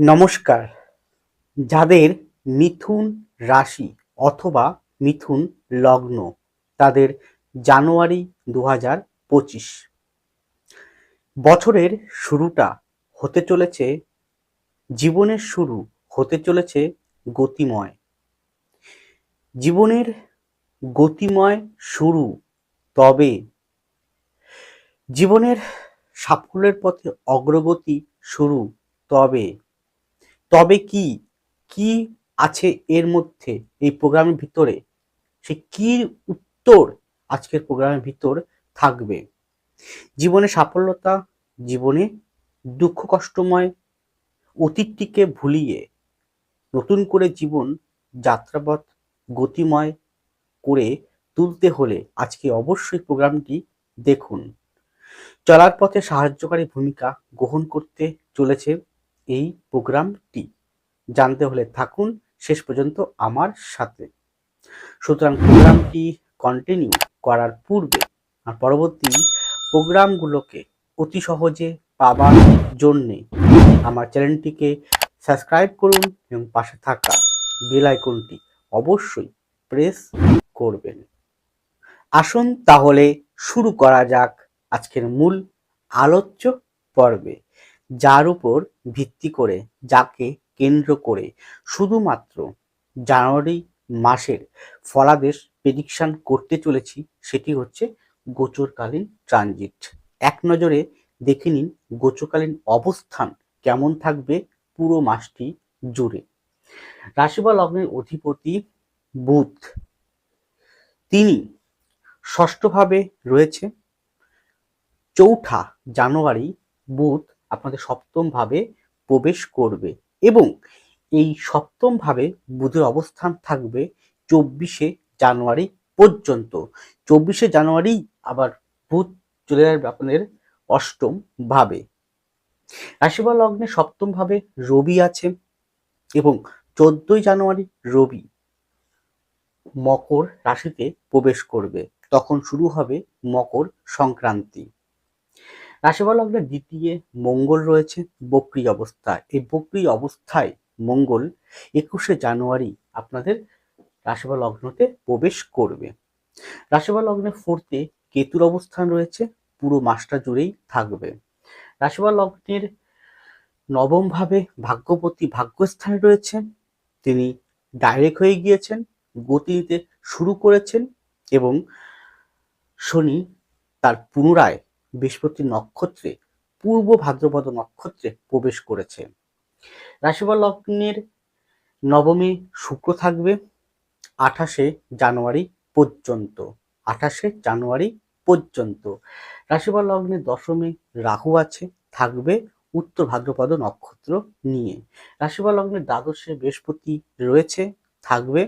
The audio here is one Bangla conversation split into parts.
নমস্কার। যাদের মিথুন রাশি অথবা মিথুন লগ্ন তাদের জানুয়ারি দু পঁচিশ। বছরের শুরুটা হতে চলেছে, জীবনের শুরু হতে চলেছে গতিময়। জীবনের গতিময় শুরু তবে জীবনের সাফল্যের পথে অগ্রগতি শুরু তবে তবে কি কি আছে এর মধ্যে, এই প্রোগ্রামের ভিতরে? সে কি উত্তর আজকের প্রোগ্রামের ভিতর থাকবে? জীবনে সাফল্যতা, জীবনে দুঃখ কষ্টময় অতীতটিকে ভুলিয়ে নতুন করে জীবন যাত্রাপথ গতিময় করে তুলতে হলে আজকে অবশ্যই প্রোগ্রামটি দেখুন। চলার পথে সাহায্যকারী ভূমিকা গ্রহণ করতে চলেছে এই প্রোগ্রামটি জানতে হলে থাকুন শেষ পর্যন্ত আমার সাথে। সুতরাং প্রোগ্রামটি কন্টিনিউ করার পূর্বে আর পরবর্তী প্রোগ্রামগুলোকে অতি সহজে পাবার জন্যে আমার চ্যানেলটিকে সাবস্ক্রাইব করুন এবং পাশে থাকা বেল আইকনটি অবশ্যই প্রেস করবেন। আসুন তাহলে শুরু করা যাক আজকের মূল আলোচ্য পর্বে। যার উপর ভিত্তি করে, যাকে কেন্দ্র করে শুধুমাত্র জানুয়ারি মাসের ফলাদেশ প্রেডিকশন করতে চলেছি, সেটি হচ্ছে গোচরকালীন ট্রানজিট এক নজরে দেখে নিন গোচরকালীন অবস্থান কেমন থাকবে পুরো মাসটি জুড়ে। রাশি লগ্নের অধিপতি বুধ, তিনি ষষ্ঠভাবে রয়েছে। চৌঠা জানুয়ারি বুধ আপনাদের সপ্তম ভাবে প্রবেশ করবে এবং এই সপ্তম ভাবে বুধের অবস্থান থাকবে চব্বিশে জানুয়ারি পর্যন্ত। চব্বিশে জানুয়ারি আবার বুধ চলে যাবে আপনাদের অষ্টম ভাবে রাশিবা লগ্নে সপ্তম ভাবে রবি আছে এবং চোদ্দই জানুয়ারি রবি মকর রাশিতে প্রবেশ করবে। তখন শুরু হবে মকর সংক্রান্তি। রাশিফল লগ্নের দ্বিতীয় মঙ্গল রয়েছে বক্রি অবস্থায় এই বক্রি অবস্থায় মঙ্গল একুশে জানুয়ারি আপনাদের রাশিফল লগ্নতে প্রবেশ করবে। রাশিফল লগ্নে ফোর্থে কেতুর অবস্থান রয়েছে, পুরো মাসটা জুড়েই থাকবে। রাশিফল লগ্নের নবম ভাবে ভাগ্যপতি ভাগ্যস্থানে রয়েছেন তিনি ডাইরেক্ট হয়ে গিয়েছেন, গতি নিতে শুরু করেছেন এবং শনি তার পুনরায় বৃহস্পতি নক্ষত্রে, পূর্ব ভাদ্রপদ নক্ষত্রে প্রবেশ করেছে। রাশিফল লগ্নের নবমী শুক্র থাকবে আঠাশে জানুয়ারি পর্যন্ত, আঠাশে জানুয়ারি পর্যন্ত। রাশিফল লগ্নের দশমী রাহু আছে, থাকবে উত্তর ভাদ্রপদ নক্ষত্র নিয়ে। রাশিফল লগ্নের দ্বাদশে বৃহস্পতি রয়েছে, থাকবে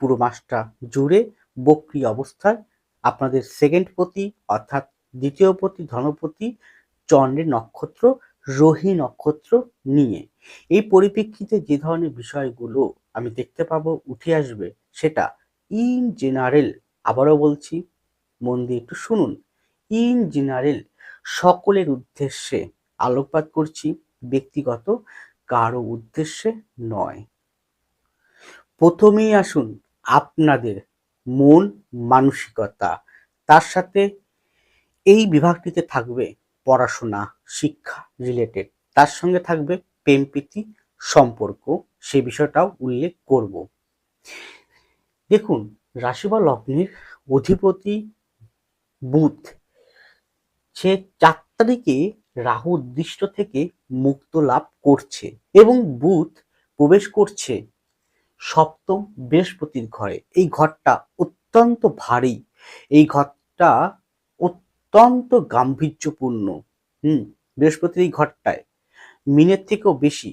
পুরো মাসটা জুড়ে বক্রি অবস্থায়। আপনাদের সেকেন্ড প্রতি, অর্থাৎ দ্বিতীয় পতি ধনপতি, চন্দ্রের নক্ষত্র রোহি নক্ষত্র নিয়ে। এই পরিপ্রেক্ষিতে যে ধরনের বিষয়গুলো আমি দেখতে পাবো, উঠে আসবে, সেটা ইন জেনারেল আবারও বলছি, মন দিয়ে একটু শুনুন। ইন জেনারেল সকলের উদ্দেশ্যে আলোকপাত করছি, ব্যক্তিগত, কারও উদ্দেশ্যে নয়। প্রথমেই আসুন আপনাদের মন, মানসিকতা, তার সাথে এই বিভাগটিতে থাকবে পড়াশোনা, শিক্ষা রিলেটেড তার সঙ্গে থাকবে প্রেমপ্রীতি সম্পর্ক। সে বিষয়টাও উল্লেখ করব। দেখুন, রাশি বা লগ্নের অধিপতি বুধ, সে চার তারিখে রাহু দৃষ্ট থেকে মুক্ত লাভ করছে এবং বুধ প্রবেশ করছে সপ্তম বৃহস্পতির ঘরে। এই ঘরটা অত্যন্ত ভারী। এই ঘরটা অত্যন্ত গাম্ভীর্যপূর্ণ, হুম, বৃহস্পতির এই ঘরটায়, মিনের থেকেও বেশি।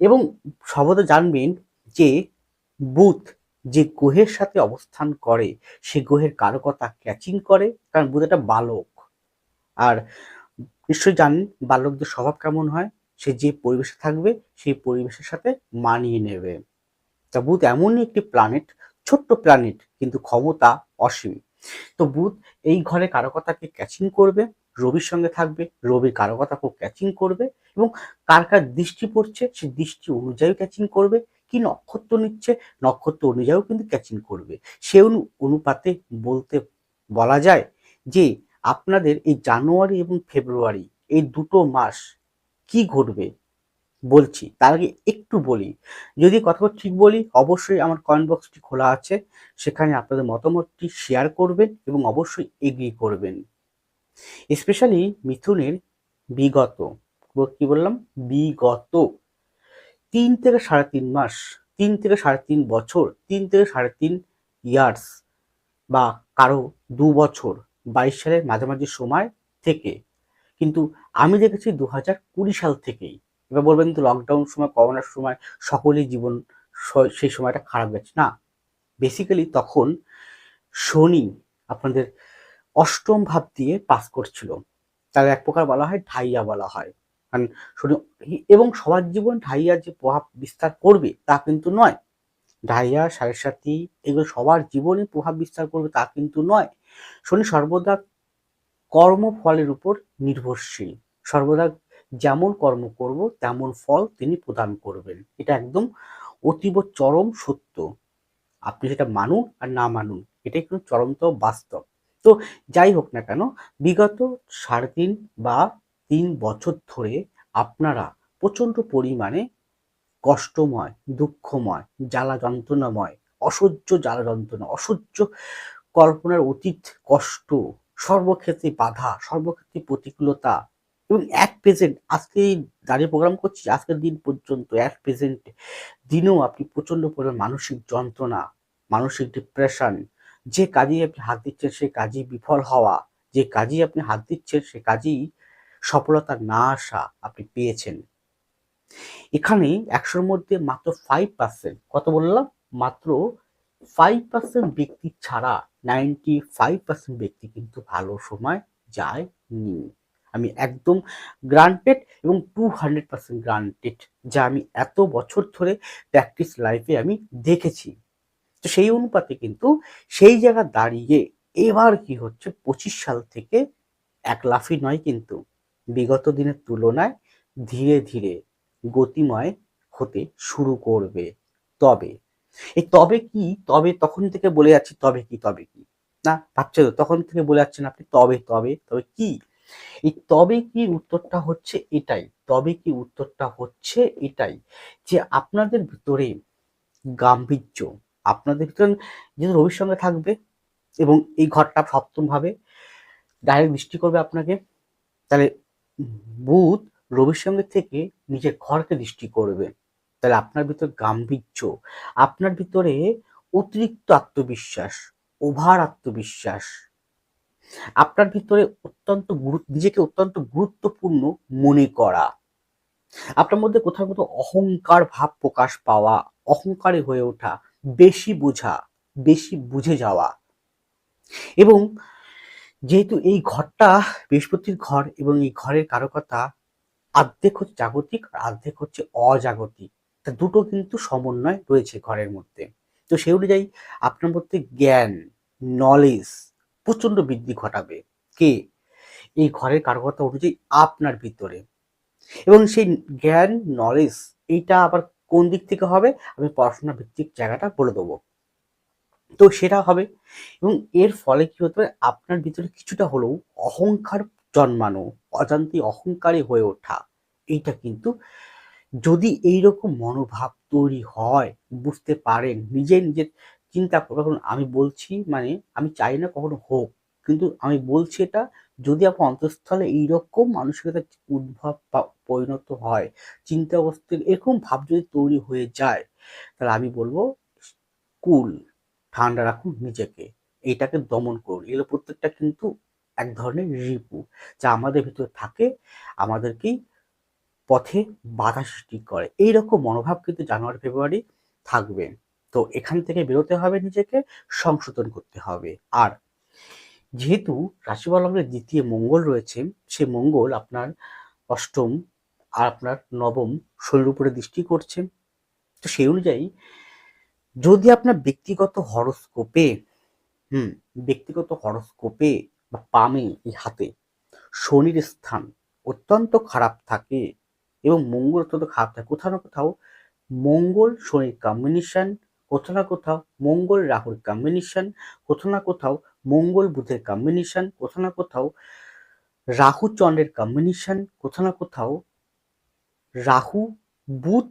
এবং সর্বদা জানবেন যে বুথ যে গ্রহের সাথে অবস্থান করে, সে গ্রহের কারকতা ক্যাচিং করে, কারণ বুধ একটা বালক। আর নিশ্চয়ই জানেন বালকদের স্বভাব কেমন হয়? সে যে পরিবেশে থাকবে, সেই পরিবেশের সাথে মানিয়ে নেবে। তা বুধ এমনই একটি প্ল্যানেট ছোট্ট প্ল্যানেট কিন্তু ক্ষমতা অসীম। তো বুধ এই ঘরে কারও কারকতাকে ক্যাচিং করবে, রবির সঙ্গে থাকবে কারও কথা খুব ক্যাচিং করবে এবং কার কার দৃষ্টি পড়ছে সে দৃষ্টি অনুযায়ী ক্যাচিং করবে, কি নক্ষত্র নিচ্ছে, নক্ষত্র অনুযায়ীও কিন্তু ক্যাচিং করবে। সে অনু- অনুপাতে বলতে বলা যায় যে আপনাদের এই জানুয়ারি এবং ফেব্রুয়ারি এই দুটো মাস কি ঘটবে? বলছি, তার আগে একটু বলি। যদি কথা ঠিক বলি, অবশ্যই আমার কমেন্ট বক্সটি খোলা আছে। সেখানে আপনাদের মতামতটি শেয়ার করবেন এবং অবশ্যই এগ্রি করবেন। স্পেশালি মিথুনের বিগত কি বললাম? বিগত। তিন থেকে সাড়ে তিন মাস, তিন থেকে সাড়ে তিন বছর, তিন থেকে সাড়ে তিন ইয়ার্স বা কারও দু বছর, বাইশ সালের মাঝামাঝি সময় থেকে। কিন্তু আমি দেখেছি দু হাজার কুড়ি সাল থেকেই। এবার বলবেন তো লকডাউন সময় করোনার সময় সকলেই জীবন সেই সময়টা খারাপ গেছে। না বেসিক্যালি তখন শনি আপনাদের অষ্টম ভাব দিয়ে পাস করছিল। তার এক প্রকার বলা হয় ঢাইয়া বলা হয়। কারণ শনি, এবং সবার জীবন ঢাইয়া যে প্রভাব বিস্তার করবে তা কিন্তু নয়। ঢাইয়া সাড়ে সাথী এগুলো সবার জীবনে প্রভাব বিস্তার করবে তা কিন্তু নয়। শনি সর্বদা কর্মফলের উপর নির্ভরশীল। সর্বদা যেমন কর্ম করব, তেমন ফল তিনি প্রদান করবেন। এটা একদম অতীব চরম সত্য। আপনি সেটা মানুন আর না মানুন, এটাই কিন্তু চরমতম বাস্তব। তো যাই হোক না কেন, বিগত সাড়ে তিন বা তিন বছর ধরে আপনারা প্রচণ্ড পরিমাণে কষ্টময়, দুঃখময়, জ্বালা যন্ত্রণাময়, অসহ্য জ্বালা যন্ত্রণা, অসহ্য কল্পনার অতীত কষ্ট, সর্বক্ষেত্রে বাধা, সর্বক্ষেত্রে প্রতিকূলতা এবং এক প্রেজেন্ট আজকে দাঁড়িয়ে প্রোগ্রাম করছি, আজকের দিন পর্যন্ত এক প্রেজেন্ট দিনেও আপনি প্রচণ্ড পরিমাণ মানসিক যন্ত্রণা, মানসিক ডিপ্রেশন যে কাজেই আপনি হাত দিচ্ছেন সে কাজই বিফল হওয়া, যে কাজেই আপনি হাত দিচ্ছেন সে কাজেই সফলতা না আসা আপনি পেয়েছেন। এখানে একশোর মধ্যে মাত্র ফাইভ পার্সেন্ট কত বললাম? মাত্র ফাইভ পার্সেন্ট ব্যক্তি ছাড়া নাইনটি ফাইভ পার্সেন্ট ব্যক্তি কিন্তু ভালো সময় যায়নি। আমি একদম গ্রান্টেড এবং টু হান্ড্রেড পার্সেন্ট গ্রান্টেড যা আমি এত বছর ধরে প্র্যাকটিস লাইফে আমি দেখেছি। তো সেই অনুপাতে কিন্তু সেই জায়গা দাঁড়িয়ে এবার কি হচ্ছে, পঁচিশ সাল থেকে এক লাফই নয় কিন্তু বিগত দিনের তুলনায় ধীরে ধীরে গতিময় হতে শুরু করবে। তবে এই তবে কি, তবে তখন থেকে বলে যাচ্ছি তবে কি তবে কি? না, ভাবছে তো, তখন থেকে বলে যাচ্ছেন আপনি তবে তবে তবে কি? এই তবে কি উত্তরটা হচ্ছে এটাই, তবে কি উত্তরটা হচ্ছে এটাই যে আপনাদের ভিতরে গাম্ভীর্য, আপনাদের ভিতরে যেহেতু রবির সঙ্গে থাকবে এবং এই ঘরটা সপ্তম ভাবে ডাইরেক্ট দৃষ্টি করবে আপনাকে, তাহলে বুধ রবির সঙ্গে থেকে নিজের ঘরকে দৃষ্টি করবে। তাহলে আপনার ভিতরে গাম্ভীর্য, আপনার ভিতরে অতিরিক্ত আত্মবিশ্বাস, ওভার আত্মবিশ্বাস আপনার ভিতরে অত্যন্ত নিজেকে অত্যন্ত গুরুত্বপূর্ণ মনে করা। আপনার মধ্যে কোথাও কোথাও অহংকার ভাব প্রকাশ পাওয়া, অহংকারে হয়ে ওঠা, বেশি বোঝা, বেশি বুঝে যাওয়া। এবং যেহেতু এই ঘরটা বৃহস্পতির ঘর এবং এই ঘরের কারকতা আর্ধেক হচ্ছে জাগতিক আর আর্ধেক হচ্ছে অজাগতিক, তা দুটো কিন্তু সমন্বয় রয়েছে ঘরের মধ্যে। তো সেই অনুযায়ী আপনার মধ্যে জ্ঞান নলেজ প্রচণ্ড বৃদ্ধি ঘটাবে। কে? এই ঘরের কারকতা অনুযায়ী আপনার ভিতরে। এবং সেই জ্ঞান নলেজ এইটা আবার কোন দিক থেকে হবে? আমি পড়াশোনা ভিত্তিক জায়গাটা বলে দেবো। তো সেটা হবে। এবং এর ফলে কি হতে পারে? আপনার ভিতরে কিছুটা হলেও অহংকার জন্মানো, অজান্তে অহংকারী হয়ে ওঠা, এইটা কিন্তু যদি এইরকম মনোভাব তৈরি হয়, বুঝতে পারেন, নিজে নিজের চিন্তা করুন আমি বলছি মানে আমি চাই না কখনো হোক, কিন্তু আমি বলছি এটা যদি আপনার অন্তঃস্থলে এইরকম মানসিকতার উদ্ভব পরিণত হয়, চিন্তা অবস্থার এরকম ভাব যদি তৈরি হয়ে যায়, তাহলে আমি বলব কুল ঠান্ডা রাখুন নিজেকে এইটাকে দমন করুন। এগুলো প্রত্যেকটা কিন্তু এক ধরনের রিপু যা আমাদের ভিতরে থাকে, আমাদেরকেই পথে বাধা সৃষ্টি করে। এইরকম মনোভাব কিন্তু জানুয়ারি, ফেব্রুয়ারি থাকবে। তো এখান থেকে বেরোতে হবে নিজেকে, সংশোধন করতে হবে। আর যেহেতু রাশিফলকের দ্বিতীয় মঙ্গল রয়েছে, সে মঙ্গল আপনার অষ্টম আর আপনার নবম শরীর উপরে দৃষ্টি করছে। তো সেই অনুযায়ী যদি আপনার ব্যক্তিগত হরস্কোপে, হুম, ব্যক্তিগত হরস্কোপে বা পামে এই হাতে শনির স্থান অত্যন্ত খারাপ থাকে এবং মঙ্গল অত্যন্ত খারাপ থাকে, কোথাও না কোথাও মঙ্গল শনির কম্বিনেশন কোথাও না কোথাও মঙ্গল রাহুর কম্বিনেশন কোথাও না কোথাও মঙ্গল বুধের কম্বিনেশন কোথাও না কোথাও রাহু চন্দ্রের কম্বিনেশন কোথাও না কোথাও রাহু, বুধ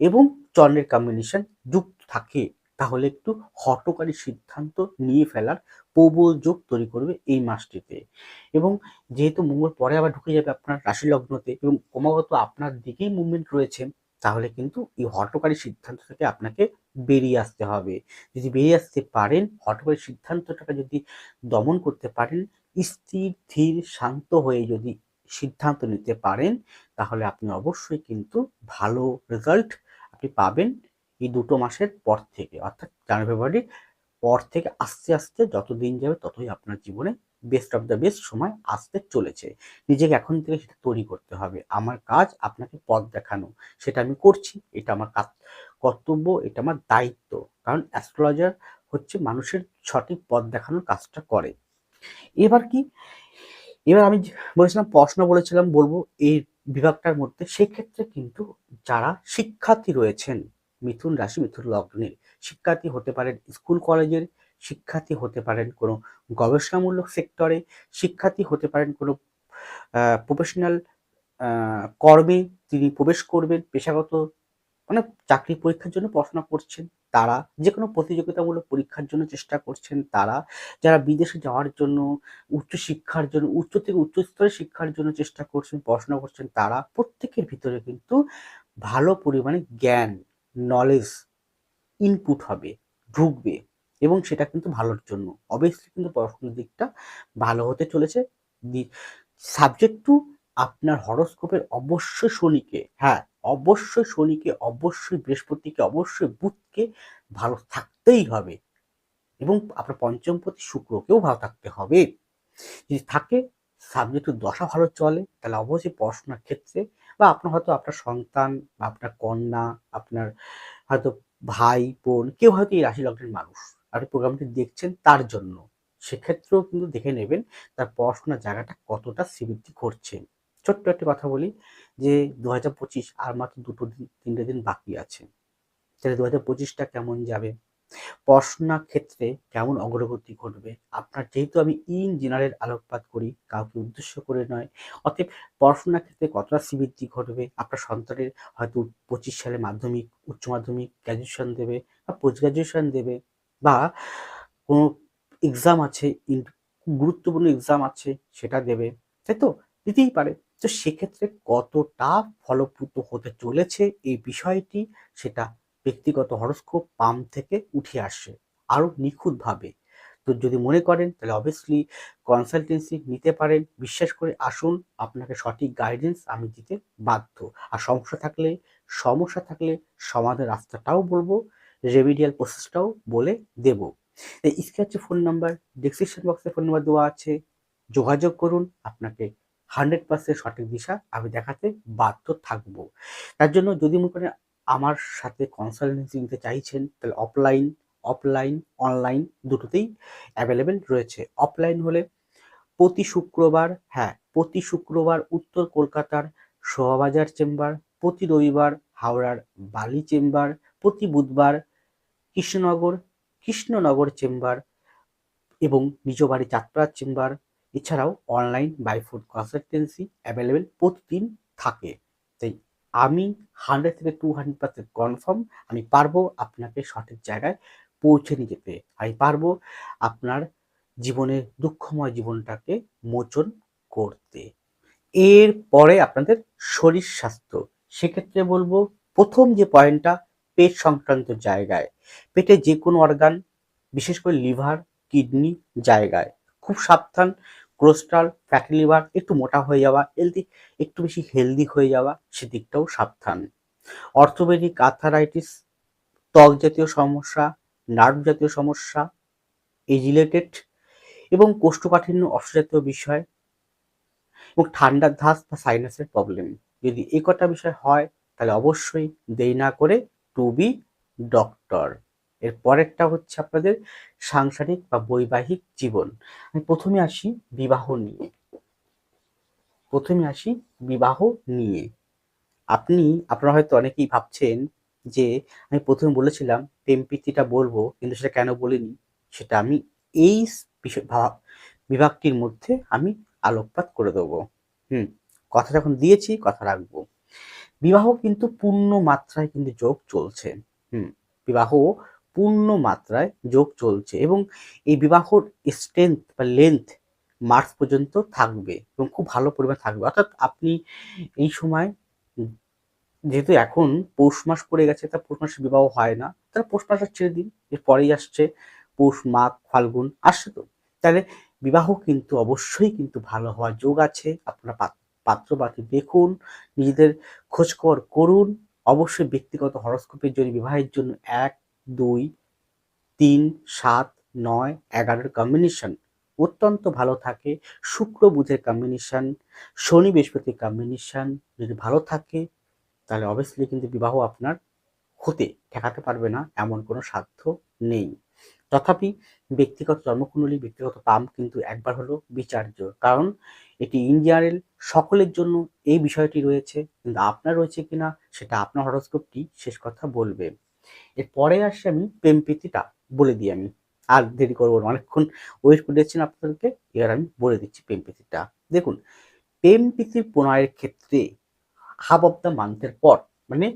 এবং চন্দ্রের কম্বিনেশন যুক্ত থাকে। তাহলে একটু হটকারী সিদ্ধান্ত নিয়ে ফেলার প্রবল যোগ তৈরি করবে এই মাসটিতে। এবং যেহেতু মঙ্গল পরে আবার ঢুকে যাবে আপনার রাশি লগ্নতে এবং ক্রমাগত আপনার দিকেই মুভমেন্ট রয়েছে তাহলে কিন্তু এই হটকারী সিদ্ধান্ত থেকে আপনাকে বেরিয়ে আসতে হবে। যদি বেরিয়ে আসতে পারেন, হটকারী সিদ্ধান্তটাকে যদি দমন করতে পারেন, স্থির, ধীর, শান্ত হয়ে যদি সিদ্ধান্ত নিতে পারেন, তাহলে আপনি অবশ্যই কিন্তু ভালো রেজাল্ট আপনি পাবেন এই দুটো মাসের পর থেকে। অর্থাৎ জানুয়ারি ফেব্রুয়ারির পর থেকে আস্তে আস্তে যত দিন যাবে ততই আপনার জীবনে বেস্ট অফ দ্য বেস্ট সময় আসতে চলেছে। নিজেকে এখন থেকে সেটা তৈরি করতে হবে। আমার কাজ আপনাকে পথ দেখানো। সেটা আমি করছি। এটা আমার কর্তব্য, এটা আমার দায়িত্ব। কারণ অ্যাস্ট্রোলজার হচ্ছে মানুষের সঠিক পথ দেখানোর কাজটা করে। এবার কি? এবার আমি বলেছিলাম, প্রশ্ন বলেছিলাম, বলব এই বিভাগটার মধ্যে। সেক্ষেত্রে কিন্তু যারা শিক্ষার্থী রয়েছেন, মিথুন রাশি, মিথুন লগ্নের শিক্ষার্থী হতে পারেন, স্কুল, কলেজের শিক্ষার্থী হতে পারেন কোনো গবেষণামূলক সেক্টরে, শিক্ষার্থী হতে পারেন কোনো প্রফেশনাল কর্মে তিনি প্রবেশ করবেন, পেশাগত মানে চাকরি পরীক্ষার জন্য পড়াশোনা করছেন, তারা যে কোনো প্রতিযোগিতামূলক পরীক্ষার জন্য চেষ্টা করছেন, তারা যারা বিদেশে যাওয়ার জন্য, উচ্চ শিক্ষার জন্য, উচ্চ থেকে উচ্চ স্তরের শিক্ষার জন্য চেষ্টা করছেন, পড়াশোনা করছেন, তারা প্রত্যেকের ভিতরে কিন্তু ভালো পরিমাণে জ্ঞান নলেজ ইনপুট হবে, ঢুকবে। এবং সেটা কিন্তু ভালোর জন্য। অবভিয়াসলি কিন্তু পড়াশোনার দিকটা ভালো হতে চলেছে। সাবজেক্ট টু আপনার হরস্কোপের অবশ্যই শনিকে হ্যাঁ অবশ্যই শনিকে, অবশ্যই বৃহস্পতিকে, অবশ্যই বুধকে ভালো থাকতেই হবে। এবং আপনার পঞ্চমপতি শুক্রকেও ভালো থাকতে হবে। যদি থাকে সাবজেক্টের দশা ভালো চলে, তাহলে অবশ্যই পড়াশোনার ক্ষেত্রে বা আপনার হয়তো আপনার সন্তান বা আপনার কন্যা, আপনার হয়তো ভাই, বোন, কেউ হয়তো এই রাশি লগ্নের মানুষ। আপনি প্রোগ্রামটি দেখছেন তার জন্য। সেক্ষেত্রেও কিন্তু দেখে নেবেন তার পড়াশোনার জায়গাটা কতটা শ্রীবৃদ্ধি করছে ছোট্ট একটা কথা বলি যে দু হাজার পঁচিশ আর মাত্র দুটো দিন, তিনটে দিন বাকি আছে। তাহলে দু হাজার পঁচিশটা কেমন যাবে? পড়াশোনার ক্ষেত্রে কেমন অগ্রগতি ঘটবে? আপনার যেহেতু আমি ইন জেনারেল আলোকপাত করি, কাউকে উদ্দেশ্য করে নয়, অতএব পড়াশোনার ক্ষেত্রে কতটা শ্রীবৃদ্ধি ঘটবে? আপনার সন্তানের হয়তো পঁচিশ সালে মাধ্যমিক, উচ্চ মাধ্যমিক গ্র্যাজুয়েশন দেবে বা পোস্ট গ্র্যাজুয়েশন দেবে। বা কোনো এক্সাম আছে গুরুত্বপূর্ণ এক্সাম আছে, সেটা দেবে, তাই তো? দিতেই পারে। তো সেক্ষেত্রে কতটা ফলপ্রদ হতে চলেছে এই বিষয়টি সেটা ব্যক্তিগত হরস্কোপ পাম থেকে উঠে আসে আরও নিখুঁতভাবে। তো যদি মনে করেন, তাহলে অবভিয়াসলি কনসালটেন্সি নিতে পারেন। বিশ্বাস করে আসুন, আপনাকে সঠিক গাইডেন্স আমি দিতে বাধ্য। আর সমস্যা থাকলে সমস্যা থাকলে সমাধান রাস্তাটাও বলব। রেমিডিয়াল প্রসেসটাও বলে দেব। স্ক্রিনে হচ্ছে ফোন নাম্বার ডিসক্রিপশন বক্সে ফোন নাম্বার দেওয়া আছে। যোগাযোগ করুন, আপনাকে হান্ড্রেড পার্সেন্ট সঠিক দিশা আমি দেখাতে বাধ্য থাকব। তার জন্য যদি মনে করেন আমার সাথে কনসালটেন্সি নিতে চাইছেন, তাহলে অফলাইন অফলাইন অনলাইন দুটোতেই অ্যাভেলেবেল রয়েছে। অফলাইন হলে প্রতি শুক্রবার হ্যাঁ প্রতি শুক্রবার উত্তর কলকাতার শোভাবাজার চেম্বার প্রতি রবিবার হাওড়ার বালি চেম্বার প্রতি বুধবার কৃষ্ণনগর কৃষ্ণনগর চেম্বার এবং নিজ বাড়ি চাঁদপাড়ার চেম্বার। এছাড়াও অনলাইন বাই ফুড কনসালটেন্সি অ্যাভেলেবেল প্রতিদিন থাকে। তাই আমি হান্ড্রেড থেকে টু হান্ড্রেড পার্সেন্ট কনফার্ম আমি পারব আপনাকে সঠিক জায়গায় পৌঁছে নিয়ে যেতে। আমি পারব আপনার জীবনের দুঃখময় জীবনটাকে মোচন করতে। এরপরে আপনাদের শরীর স্বাস্থ্য। সেক্ষেত্রে বলব প্রথম যে পয়েন্টটা পেট সংক্রান্ত জায়গায়, পেটে যে কোনো অর্গান বিশেষ করে লিভার কিডনি জায়গায়। খুব সাবধান কোলেস্ট্রল ফ্যাটি লিভার একটু মোটা হয়ে যাওয়া হেলদি একটু বেশি হেলদি হয়ে যাওয়া, সেদিকটাও সাবধান। অর্থোপেডিক আর্থারাইটিস ত্বক জাতীয় সমস্যা নার্ভ জাতীয় সমস্যা, এই রিলেটেড এবং কোষ্ঠকাঠিন্য অসজাতীয় বিষয় এবং ঠান্ডার ধাস বা সাইনাসের প্রবলেম যদি এই কটা বিষয় হয়, তাহলে অবশ্যই দেরি না করে টু বি ডক্টর এর পরেরটা হচ্ছে আপনাদের সাংসারিক বা বৈবাহিক জীবন। আমি প্রথমে আসি বিবাহ নিয়ে। প্রথমে আসি বিবাহ নিয়ে। আপনি, আপনারা হয়তো অনেকেই ভাবছেন যে, আমি প্রথমে বলেছিলাম প্রেম প্রীতিটা বলব, কিন্তু সেটা কেন বলিনি? সেটা আমি এই বিভাগটির মধ্যে আমি আলোকপাত করে দেবো। হুম, কথা যখন দিয়েছি, কথা রাখব। বিবাহ কিন্তু পূর্ণ মাত্রায় কিন্তু যোগ চলছে। হুম, বিবাহ পূর্ণ মাত্রায় যোগ চলছে এবং এই বিবাহর স্ট্রেংথ বা লেন্থ মার্চ পর্যন্ত থাকবে এবং খুব ভালো পরিমাণ থাকবে। অর্থাৎ আপনি এই সময় যেহেতু এখন পৌষ মাস পড়ে গেছে, তা পৌষ মাসে বিবাহ হয় না। তাহলে পৌষ মাসটা ছেড়ে দিন এর পরেই আসছে পৌষ, মাঘ, ফাল্গুন, আসছে তো। তাহলে বিবাহ কিন্তু অবশ্যই কিন্তু ভালো হওয়ার যোগ আছে, আপনারা পাত্র পাত্রী দেখুন, নিজেদের খোঁজখবর করুন। অবশ্যই ব্যক্তিগত হরস্কোপের জন্য বিবাহের জন্য এক, দুই, তিন, সাত, নয়, এগারোর কম্বিনেশন অত্যন্ত ভালো থাকে, শুক্র বুধের কম্বিনেশন শনি বৃহস্পতির কম্বিনেশন যদি ভালো থাকে, তাহলে অবভিয়াসলি কিন্তু বিবাহ আপনার হতে, ঠেকাতে পারবে না, এমন কোনো সাধ্য নেই। তথাপি ব্যক্তিগত জন্মকুণ্ডলী, ব্যক্তিগত পাম কিন্তু একবার হলো বিচার্য, কারণ এটি ইন্ডিয়ারের সকলের জন্য এই বিষয়টি রয়েছে, কিন্তু আপনার রয়েছে কিনা সেটা আপনার হরস্কোপটি শেষ কথা বলবে। এরপরে আসছে আমি প্রেম প্রীতিটা বলে দিই আমি। আর দেরি করব অনেকক্ষণ ওয়েট করে দিচ্ছেন আপনাদেরকে, এবার আমি বলে দিচ্ছি প্রেম প্রীতিটা। দেখুন, প্রেম প্রীতির প্রণয়ের ক্ষেত্রে হাফ অফ দ্য মান্থের পর মানে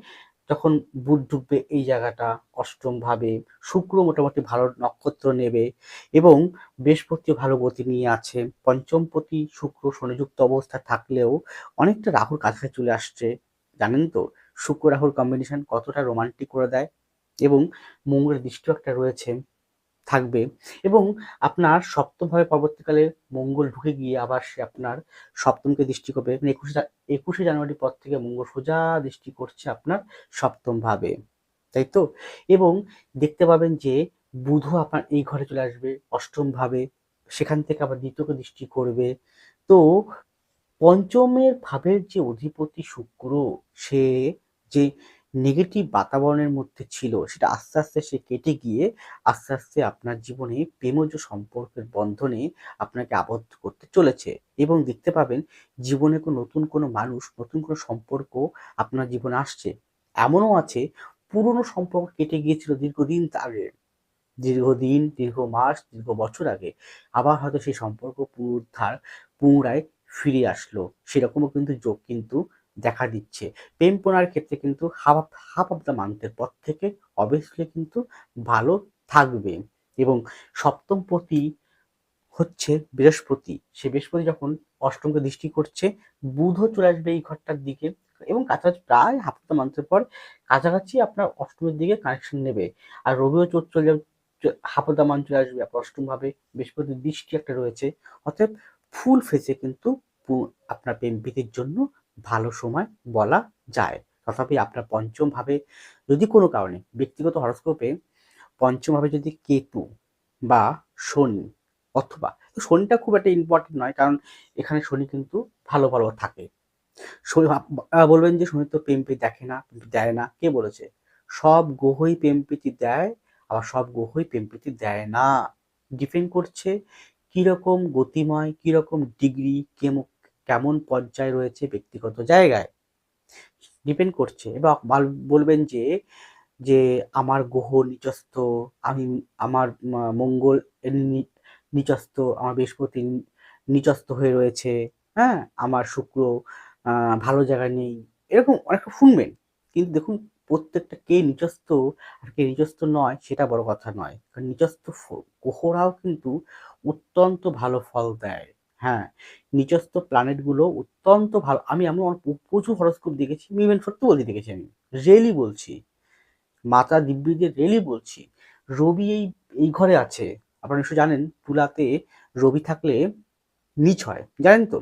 যখন বুধ ঢুকবে, এই জায়গাটা অষ্টম ভাবে, শুক্র মোটামুটি ভালো নক্ষত্র নেবে এবং বৃহস্পতি ভালো গতি নিয়ে আছে। পঞ্চমপতি শুক্র শনিযুক্ত অবস্থা থাকলেও অনেকটা রাহুর কাছে চলে আসছে। জানেন তো, শুক্র রাহুর কম্বিনেশন কতটা রোমান্টিক করে দেয় এবং মঙ্গলের দৃষ্টিও একটা রয়েছে। থাকবে এবং আপনার সপ্তমভাবে পরবর্তীকালে মঙ্গল ঢুকে গিয়ে আবার সে আপনার সপ্তমকে দৃষ্টি করবে। মানে একুশে একুশে জানুয়ারির পর থেকে মঙ্গল সোজা দৃষ্টি করছে আপনার সপ্তম ভাবে তাই তো? এবং দেখতে পাবেন যে বুধ আপনার এই ঘরে চলে আসবে অষ্টম ভাবে সেখান থেকে আবার দ্বিতীয়কে দৃষ্টি করবে। তো পঞ্চমের ভাবের যে অধিপতি শুক্র, সে যে নেগেটিভ বাতাবরণের মধ্যে ছিল, সেটা আস্তে আস্তে সে কেটে গিয়ে আস্তে আস্তে আপনার জীবনে প্রেমজ সম্পর্কের বন্ধনে আপনাকে আবদ্ধ করতে চলেছে। এবং দেখতে পাবেন জীবনে কোনো নতুন কোনো মানুষ, নতুন কোনো সম্পর্ক আপনার জীবনে আসছে। এমনও আছে, পুরনো সম্পর্ক কেটে গিয়েছিল দীর্ঘদিন আগে। দীর্ঘদিন, দীর্ঘ মাস, দীর্ঘ বছর আগে আবার হয়তো সেই সম্পর্ক পুনরুদ্ধার, পুনরায় ফিরে আসলো। সেরকমও কিন্তু যোগ কিন্তু দেখা দিচ্ছে। প্রেম পোনার ক্ষেত্রে কিন্তু হাফ হাফ অফ দ্য মান্থের পর থেকে অবভিয়াসলি কিন্তু ভালো থাকবে এবং সপ্তম প্রতি হচ্ছে বৃহস্পতি। সে বৃহস্পতি যখন অষ্টমকে দৃষ্টি করছে, বুধও চলে আসবে এই ঘরটার দিকে এবং কাছাকাছি প্রায় হাফ দ্য মান্থের পর কাছাকাছি আপনার অষ্টমের দিকে কানেকশন নেবে। আর রবিও চোখ চলে যাবে হাফ দ্য মান্থ চলে আসবে। আপনার অষ্টম ভাবে বৃহস্পতির দৃষ্টি একটা রয়েছে। অর্থাৎ ফুল ফেসে কিন্তু আপনার প্রেম প্রীতির জন্য ভালো সময় বলা যায়। তথাপি আপনার পঞ্চম ভাবে যদি কোনো কারণে, ব্যক্তিগত হরস্কোপে পঞ্চম ভাবে যদি কেতু বা শনি অথবা, শনিটা খুব একটা ইম্পর্টেন্ট নয় কারণ এখানে শনি কিন্তু ভালো ভালো থাকে। বলবেন যে শনি তো প্রেম প্রীতি দেখে না দেয় না। কে বলেছে? সব গ্রহই প্রেম প্রীতি দেয়, আবার সব গ্রহই প্রেম প্রীতি দেয় না। ডিপেন্ড করছে কীরকম গতিময়, কীরকম ডিগ্রি কেমন কেমন পর্যায়ে রয়েছে ব্যক্তিগত জায়গায়? ডিপেন্ড করছে। এবং বলবেন যে যে আমার গ্রহ নিচস্থ, আমি আমার মঙ্গল নিচস্থ, আমার বৃহস্পতি নিচস্থ হয়ে রয়েছে হ্যাঁ? আমার শুক্র ভালো জায়গায় নেই, এরকম অনেকটা শুনবেন। কিন্তু দেখুন, প্রত্যেকটা কে নিচস্থ আর কে নিচস্থ নয়, সেটা বড় কথা নয়। কারণ নিচস্থ গ্রহরাও কিন্তু অত্যন্ত ভালো ফল দেয়। হ্যাঁ নিচস্থ প্ল্যানেটগুলো অত্যন্ত ভালো। আমি এমন প্রচুর হরস্কোপ দেখেছি ইভেন সত্যি বলতে দেখেছি আমি রেলি বলছি। মাতা দিব্যিদের রেলি বলছি। রবি এই এই ঘরে আছে, আপনারা নিশ্চয় জানেন, তুলাতে রবি থাকলে নিচ হয়, জানেন তো?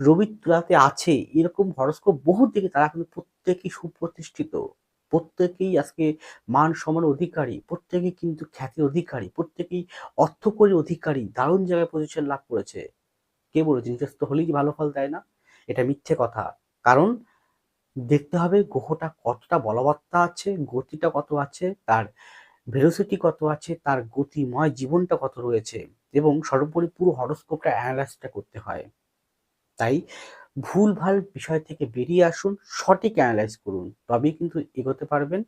রবি তুলাতে আছে, এরকম হরস্কোপ বহু দিকে তারা কিন্তু প্রত্যেকেই সুপ্রতিষ্ঠিত, প্রত্যেকেই আজকে মান সম্মান অধিকারী, প্রত্যেকেই কিন্তু খ্যাতির অধিকারী, প্রত্যেকেই অর্থকরী অধিকারী, দারুণ জায়গায় পজিশন লাভ করেছে। কে বলেছে? নিজস্ব হলেই ভালো ফল দেয় না, এটা মিথ্যে কথা। কারণ দেখতে হবে গ্রহটা কতটা বলবত্তা আছে, গতিটা কত আছে, তার ভেলোসিটি কত আছে, তার গতিময় জীবনটা কত রয়েছে, এবং সর্বোপরি পুরো হরস্কোপটা অ্যানালাইসটা করতে হয়। তাই ভুলভাল বিষয় থেকে বেরিয়ে আসুন, সঠিক অ্যানালাইজ করুন, তবেই কিন্তু এগোতে পারবেন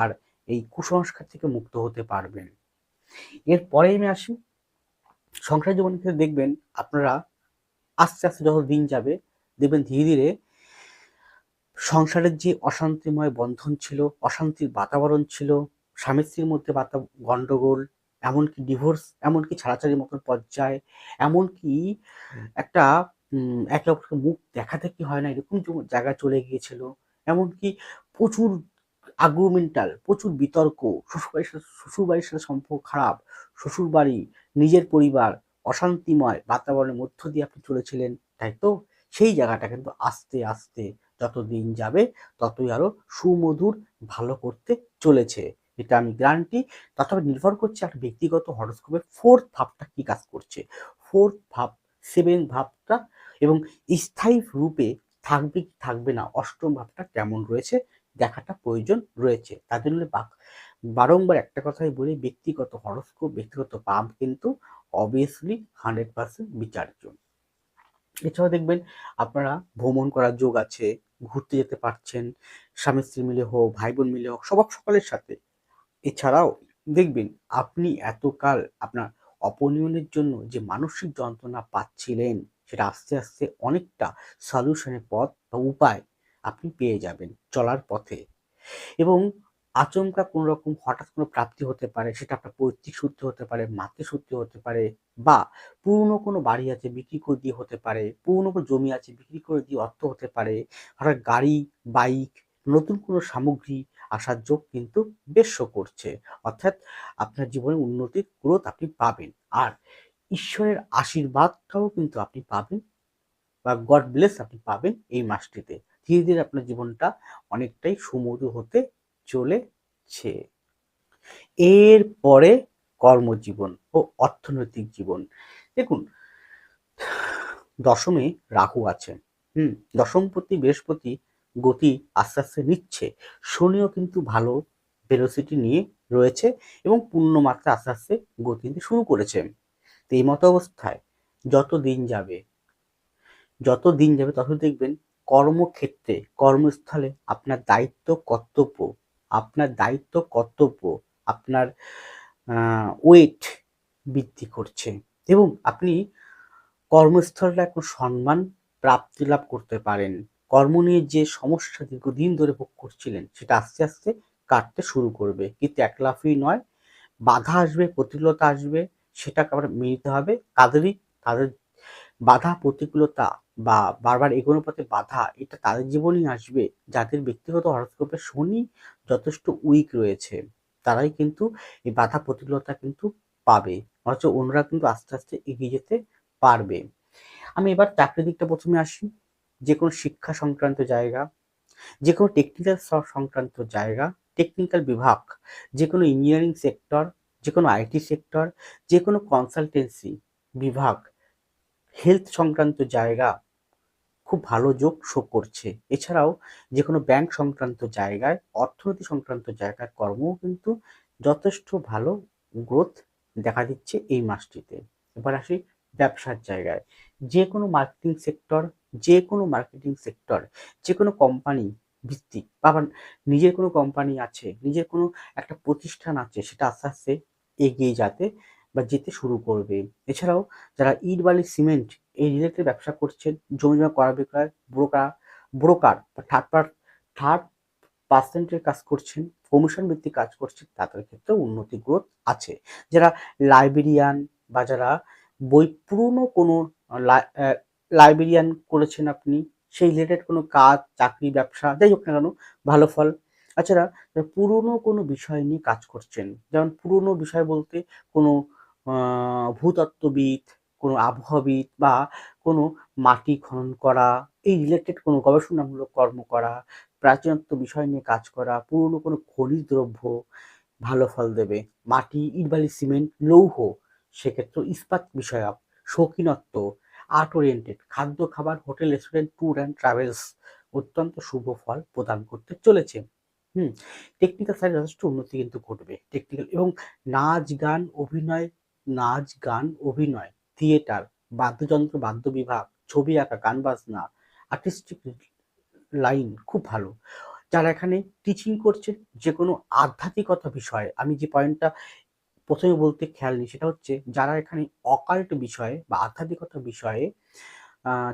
আর এই কুসংস্কার থেকে মুক্ত হতে পারবেন। এরপরে আমি আসি, সংসার জীবন ক্ষেত্রে দেখবেন আপনারা আস্তে আস্তে যত দিন যাবে, দেখবেন ধীরে ধীরে সংসারের যে অশান্তিময় বন্ধন ছিল, অশান্তির বাতাবরণ ছিল, স্বামী স্ত্রীর মধ্যে বাতা গণ্ডগোল এমনকি ডিভোর্স এমনকি ছাড়াছাড়ির মতন পর্যায়ে, এমনকি একটা একে অপরকে মুখ দেখাতে কি হয় না, এরকম জ- জায়গায় চলে গিয়েছিল, এমনকি প্রচুর আগ্রুমেন্টাল প্রচুর বিতর্ক, শ্বশুরবাড়ির সাথে শ্বশুরবাড়ির সাথে সম্পর্ক খারাপ, শ্বশুরবাড়ি, নিজের পরিবার অশান্তিময় বাতাবরণের মধ্য দিয়ে আপনি চলেছিলেন, তাই তো? সেই জায়গাটা কিন্তু আস্তে আস্তে যত দিন যাবে ততই আরও সুমধুর, ভালো করতে চলেছে। এটা আমি গ্যারান্টি তথাপি নির্ভর করছে একটা ব্যক্তিগত হরস্কোপের ফোর্থ ভাবটা কি কাজ করছে? ফোর্থ ভাব সেভেন ভাবটা এবং স্থায়ী রূপে থাকবে থাকবে না, অষ্টম ভাবটা কেমন রয়েছে দেখাটা প্রয়োজন রয়েছে। তার জন্য বারংবার একটা কথাই বলি, ব্যক্তিগত হরস্কোপ ব্যক্তিগত পাপ কিন্তু অবভিয়াসলি হান্ড্রেড পার্সেন্ট বিচার্য এছাড়াও দেখবেন আপনারা ভ্রমণ করার যোগ আছে, ঘুরতে যেতে পারছেন, স্বামী স্ত্রী মিলে হোক ভাই বোন মিলে হোক সবার সকলের সাথে। এছাড়াও দেখবেন আপনি এতকাল আপনার অপনিয়নের জন্য যে মানসিক যন্ত্রণা পাচ্ছিলেন, সেটা আস্তে আস্তে অনেকটা সলিউশনের পথ বা উপায় আপনি পেয়ে যাবেন চলার পথে। এবং আচমকা কোনো রকম হঠাৎ কোনো প্রাপ্তি হতে পারে, সেটা আপনার পৈতৃক সূত্রে হতে পারে, মাতৃ সূত্রে হতে পারে, বা পুরনো কোনো বাড়ি আছে বিক্রি করে দিয়ে হতে পারে, পুরনো কোনো জমি আছে বিক্রি করে দিয়ে অর্থ হতে পারে হঠাৎ গাড়ি, বাইক, নতুন কোনো সামগ্রী আসার যোগ কিন্তু বেশ করছে। অর্থাৎ আপনার জীবনে উন্নতির গ্রোথ আপনি পাবেন, আর ঈশ্বরের আশীর্বাদটাও কিন্তু আপনি পাবেন, বা গড ব্লেস আপনি পাবেন এই মাসটিতে। ধীরে ধীরে আপনার জীবনটা অনেকটাই সুমধুর হতে চলেছে। এর পরে কর্মজীবন ও অর্থনৈতিক জীবন। দেখুন, দশমে রাহু আছে, হুম দশমপতি বৃহস্পতি গতি আস্তে আস্তে নিচ্ছে। শনিও কিন্তু ভালো ভেলোসিটি নিয়ে রয়েছে এবং পূর্ণমাত্রা আস্তে আস্তে গতি নিতে শুরু করেছে। তো এই মতো অবস্থায় যত দিন যাবে, যত দিন যাবে তত দেখবেন কর্মক্ষেত্রে, কর্মস্থলে আপনার দায়িত্ব, কর্তব্য আপনার দায়িত্ব কর্তব্য, আপনার ওয়েট বৃদ্ধি করছে। এবং আপনি কর্মস্থলে এখন সম্মান প্রাপ্তি লাভ করতে পারেন। কর্ম নিয়ে যে সমস্যা দীর্ঘদিন ধরে ভোগ করছিলেন, সেটা আস্তে আস্তে কাটতে শুরু করবে। কিন্তু একলাফই নয়, বাধা আসবে, প্রতিকূলতা আসবে, সেটাকে আবার মেনে নিতে হবে। তাদেরই, তাদের বাধা, প্রতিকূলতা বা বারবার এগোনোর পথে বাধা, এটা তাদের জীবনেই আসবে। যাদের ব্যক্তিগত হরস্কোপে শনি যথেষ্ট উইক রয়েছে, তারাই কিন্তু এই বাধা প্রতিকূলতা কিন্তু পাবে। অথচ অন্যরা কিন্তু আস্তে আস্তে এগিয়ে যেতে পারবে। আমি এবার চাকরির দিকটা প্রথমে আসি। যে কোনো শিক্ষা সংক্রান্ত জায়গা যে কোনো টেকনিক্যাল সংক্রান্ত জায়গা টেকনিক্যাল বিভাগ যে কোনো ইঞ্জিনিয়ারিং সেক্টর যে কোনো আইটি সেক্টর যে কোনো কনসালটেন্সি বিভাগ হেলথ সংক্রান্ত জায়গা খুব ভালো যোগ শো করছে। এছাড়াও যে কোনো ব্যাংক সংক্রান্ত জায়গায়, অর্থনীতি সংক্রান্ত জায়গায় কর্মও কিন্তু যথেষ্ট ভালো গ্রোথ দেখা দিচ্ছে এই মাসটিতে। এবার আসি ব্যবসার জায়গায়। যে কোনো মার্কেটিং সেক্টর যে কোনো মার্কেটিং সেক্টর যে কোনো কোম্পানি ভিত্তিক বা নিজের কোনো কোম্পানি আছে, নিজের কোনো একটা প্রতিষ্ঠান আছে, সেটা আস্তে আস্তে এগিয়ে যাতে বা যেতে শুরু করবে। এছাড়াও যারা ইট, বালি, সিমেন্ট এই রিলেটেড ব্যবসা করছেন, জমি জমা করা বিক্রয় ব্রোকার ব্রোকার বা থার্ড পার থার্ড পার্সেন্টের কাজ করছেন কমিশন ভিত্তিক কাজ করছেন, তাদের ক্ষেত্রে উন্নতি গ্রোথ আছে। যারা লাইব্রেরিয়ান বা যারা বই পুরনো কোনো লাইব্রেরিয়ান করেছেন আপনি, সেই রিলেটেড কোনো কাজ, চাকরি, ব্যবসা, যাই হোক না কেন, ভালো ফল। তাছাড়া পুরনো কোনো বিষয় নিয়ে কাজ করছেন, যেমন পুরনো বিষয় বলতে কোনো ভূতত্ত্ববিদ, কোনো আবহাওয়াবিদ বা কোনো মাটি খনন করা, এই রিলেটেড কোনো গবেষণামূলক কর্ম করা, প্রাচীনত্ব বিষয় নিয়ে কাজ করা, পুরনো কোনো খনিজ দ্রব্য ভালো ফল দেবে, মাটি ইটবালি সিমেন্ট, লৌহ, সেক্ষেত্রে ইস্পাত বিষয়ক, শৌখিনত্ব আর্ট ওরিয়েন্টেড খাদ্য, খাবার, hotel restaurant tour and travels অত্যন্ত শুভ ফল প্রদান করতে চলেছে। হুম টেকনিক্যাল সাইড যথেষ্ট উন্নতি কিন্তু ঘটবে। টেকনিক্যাল এবং নাচ, গান, অভিনয় নাচ, গান, অভিনয়, থিয়েটার, বাদ্যযন্ত্র বাদ্য বিভাগ ছবি আঁকা, গান বাজনা আর্টিস্টিক লাইন খুব ভালো। যারা এখানে টিচিং করছেন যে কোনো আধ্যাত্মিকতা বিষয়ে, আমি যে পয়েন্টটা প্রথমে বলতে খেয়াল নিই, সেটা হচ্ছে যারা এখানে অকাল্ট বিষয়ে বা আধ্যাত্মিকতা বিষয়ে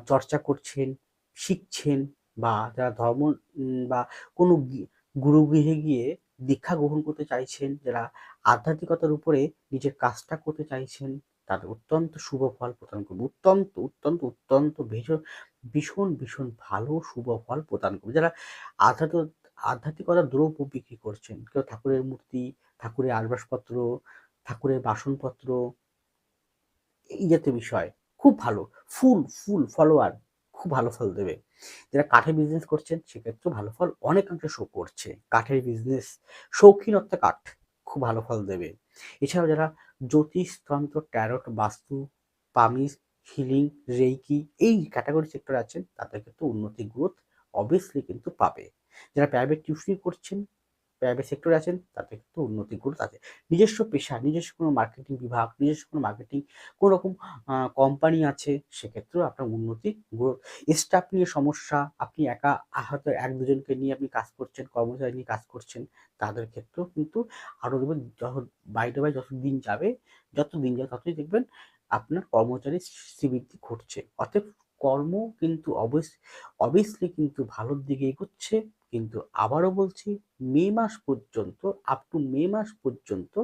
চর্চা করছেন, শিখছেন বা যারা ধর্ম বা কোনো গুরুগৃহে গিয়ে দীক্ষা গ্রহণ করতে চাইছেন, যারা আধ্যাত্মিকতার উপরে নিজের কাজটা করতে চাইছেন তাদের অত্যন্ত শুভ ফল প্রদান করবে। অত্যন্ত অত্যন্ত অত্যন্ত ভীষণ ভীষণ ভীষণ ভালো শুভ ফল প্রদান করবে। যারা আধ্যাত্মিক আধ্যাত্মিকতার দ্রব্য বিক্রি করছেন, কেউ ঠাকুরের মূর্তি, ঠাকুরের আসবাসপত্র ঠাকুরের বাসনপত্র, এই জাতীয় বিষয়, খুব ভালো, ফুল ফুল ফলোয়ার খুব ভালো ফল দেবে। যারা কাঠের বিজনেস করছেন সেক্ষেত্রে ভালো ফল অনেকাংশে শো করছে। কাঠের বিজনেস শৌখিনত্ব কাঠ, খুব ভালো ফল দেবে। এছাড়াও যারা জ্যোতিষ, তন্ত্র ট্যারট বাস্তু পামিস হিলিং রেইকি এই ক্যাটাগরি সেক্টর আছেন, তাদের ক্ষেত্রে উন্নতি গ্রোথ অবভিয়াসলি কিন্তু পাবে। যারা প্রাইভেট টিউশনি করছেন প্রাইভেট সেক্টরে আছেন, তাতে কিন্তু উন্নতি গ্রোথ আছে নিজস্ব পেশা, নিজস্ব কোনো মার্কেটিং বিভাগ, নিজস্ব কোনো মার্কেটিং কোনো রকম কোম্পানি আছে, সেক্ষেত্রেও আপনার উন্নতি গ্রোথ স্টাফ নিয়ে সমস্যা, আপনি একা হয়তো এক দুজনকে নিয়ে আপনি কাজ করছেন, কর্মচারী নিয়ে কাজ করছেন, তাদের ক্ষেত্রেও কিন্তু আরও দেখবেন যত বাইরে বাই যত দিন যাবে, যত দিন যাবে ততই দেখবেন আপনার কর্মচারী শ্রীবৃদ্ধি ঘটছে। অতএব কর্ম কিন্তু অবভিয়াসলি কিন্তু ভালোর দিকে এগোচ্ছে। কিন্তু আবারও বলছি, মে মাস পর্যন্ত আপ টু মে মাস পর্যন্ত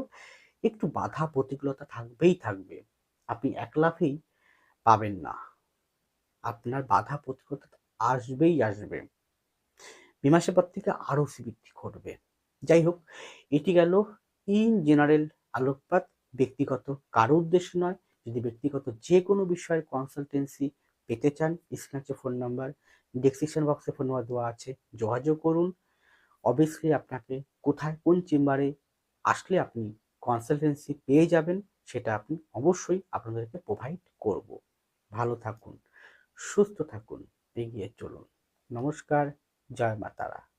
একটু বাধা প্রতিকূলতা থাকবেই থাকবে। আপনি এক লাফেই পাবেন না। আপনার বাধা প্রতিকূলতা আসবেই আসবে। মে মাসের পর থেকে আরও বৃদ্ধি ঘটবে। যাই হোক, এটি গেল ইন জেনারেল আলোকপাত। ব্যক্তিগত কারও উদ্দেশ্য নয়। যদি ব্যক্তিগত যে কোনো বিষয়ে কনসালটেন্সি পেতে চান, স্ক্রিনে ফোন নাম্বার ডেসক্রিপশন বক্সে ফোন নাম্বার দেওয়া আছে। যোগাযোগ করুন। অবশ্যই আপনাকে কোথায় কোন চেম্বারে আসলে আপনি কনসালটেন্সি পেয়ে যাবেন, সেটা আপনি অবশ্যই আপনাদেরকে প্রোভাইড করব। ভালো থাকুন, সুস্থ থাকুন, এগিয়ে চলুন। নমস্কার, জয় মাতারা।